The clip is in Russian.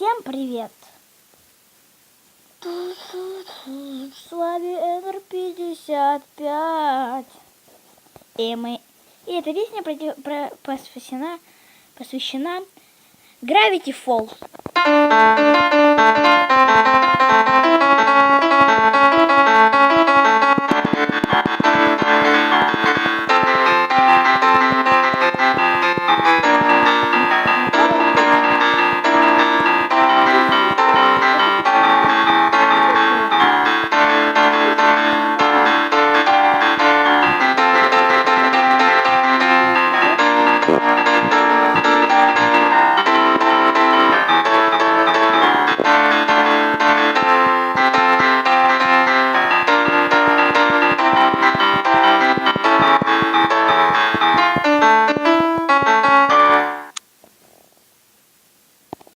Всем привет! С вами Энер 55. И мы... И эта песня проти- про- посвящена, посвящена Gravity Falls.